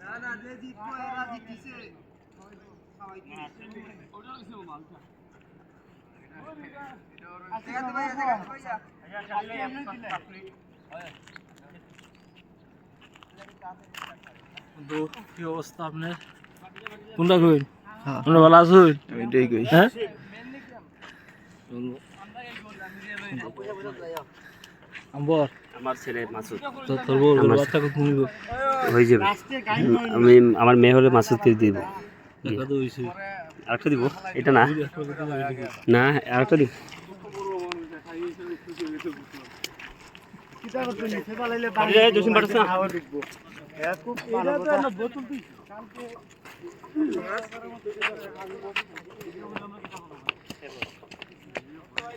না না যে জিতবো এরা জিতছে তো কি অবস্থা আপনার? কোনটা কই আপনার ভালো আছেন? এটাই কই। হ্যাঁ? আম্বর। আমার ছেলে মাসুদ। তো তোর বউ বাচ্চা কত নিব? হয়ে যাবে। আমি আমার মেয়ে হলে মাসুদকে দিব? আরেকটা দিব? এটা না? না আরেকটা দিব? জসিম